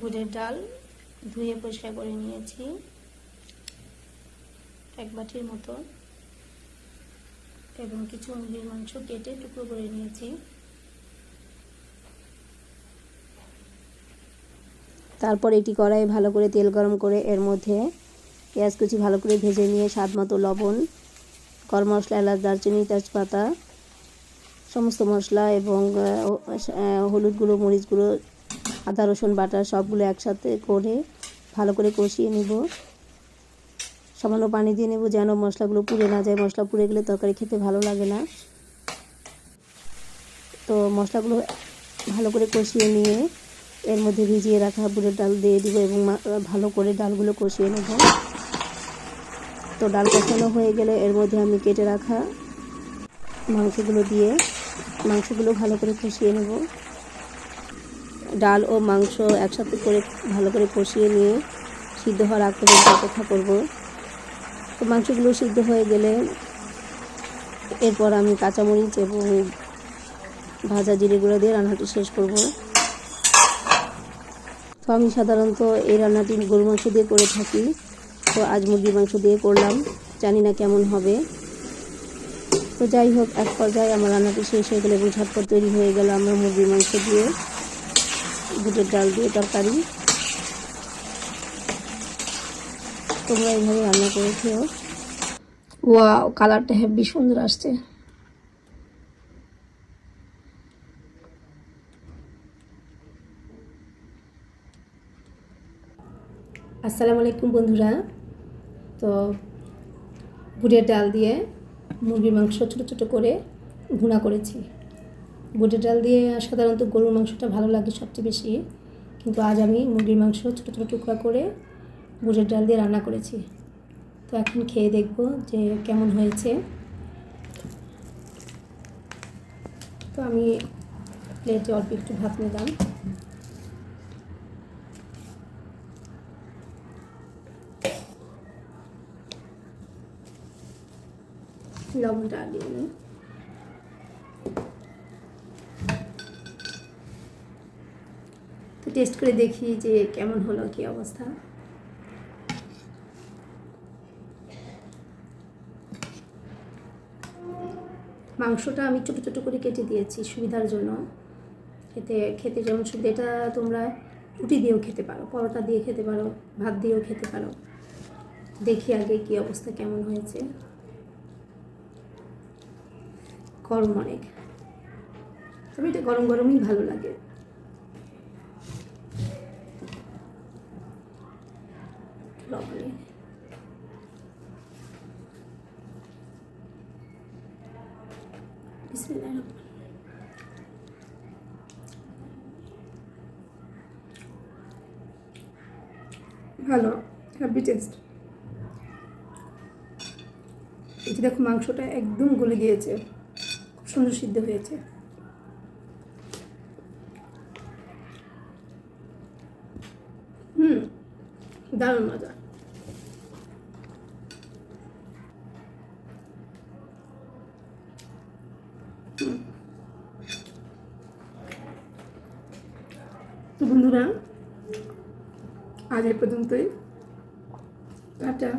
বুটের ডাল ধুয়ে পরিষ্কার করে নিয়েছি। এক বাটির মতো। এবং কিছু মুরগির মাংস কেটে টুকরো করে নিয়েছি। তারপর এটি কড়াইয়ে ভালো করে তেল গরম করে এর মধ্যে পেঁয়াজ কুচি ভালো করে ভেজে নিয়ে স্বাদ মতো লবণ গরম মশলা এলাচ, দারচিনি, তেজপাতা, সমস্ত মশলা এবং হলুদ গুঁড়ো, মরিচ গুঁড়ো আদা, রসুন, বাটা সবগুলো একসাথে করে ভালো করে কষিয়ে নিব। সামান্য পানি দিয়ে নেব যেন মশলাগুলো পুড়ে না যায়। মশলা পুড়ে গেলে তরকারি খেতে ভালো লাগে না। তো মশলাগুলো ভালো করে কষিয়ে নিয়ে এর মধ্যে ভিজিয়ে রাখা বুড়ের ডাল দিয়ে দিব এবং ভালো করে ডালগুলো কষিয়ে নেব। তো ডাল কষানো হয়ে গেলে এর মধ্যে আমি কেটে রাখা মাংসগুলো দিয়ে মাংসগুলো ভালো করে কষিয়ে নেব। ডাল ও মাংস একসাথে করে ভালো করে কষিয়ে নিয়ে সিদ্ধ হওয়ার আগ পর্যন্ত অপেক্ষা করব। তো মাংসগুলো সিদ্ধ হয়ে গেলে এরপর আমি কাঁচামরিচ এবং ভাজা জিরে গুঁড়ো দিয়ে রান্নাটি শেষ করব। তো আমি সাধারণত এই রান্নাটি গরু মাংস দিয়ে করে থাকি। তো আজ মুরগির মাংস দিয়ে করলাম। জানি না কেমন হবে। তো যাই হোক, এক পর্যায়ে আমার রান্নাটি শেষ হয়ে গেলে এবং ঝটপট তৈরি হয়ে গেল আমরা মুরগির মাংস দিয়ে। বুটের ডাল দিয়ে তরকারি। তোমরা এইভাবে রান্না করে খেও ওয়াও কালারটা হেভি সুন্দর আসছে। আসসালামু আলাইকুম বন্ধুরা। তো বুটের ডাল দিয়ে মুরগির মাংস ছোটো ছোটো করে ভুনা করেছি। বুটের ডাল দিয়ে সাধারণত গরুর মাংসটা ভালো লাগে সবচেয়ে বেশি। কিন্তু আজ আমি মুরগির মাংস ছোটো ছোটো টুকরা করে বুটের ডাল দিয়ে রান্না করেছি। তো এখন খেয়ে দেখব যে কেমন হয়েছে। তো আমি প্লেটে অল্প একটু ভাত নিলাম। লবণটা দিয়ে নিই টেস্ট করে দেখি যে কেমন হলো, কি অবস্থা। মাংসটা আমি ছোটো ছোটো করে কেটে দিয়েছি সুবিধার জন্য। খেতে খেতে যেমন সুবিধা এটা তোমরা রুটি দিয়েও খেতে পারো, পরোটা দিয়ে খেতে পারো, ভাত দিয়েও খেতে পারো। দেখি আগে কি অবস্থা, কেমন হয়েছে। গরম অনেক। তবে এটা গরম গরমই ভালো লাগে। বিসমিল্লাহির ভালো হ্যাপি টেস্ট এই যে দেখো মাংসটা একদম গলে গিয়েছে। খুব সুন্দর সিদ্ধ হয়েছে। হুম, দারুণ মজা। তো বন্ধুরা আজ এ পর্যন্তই। টাটা।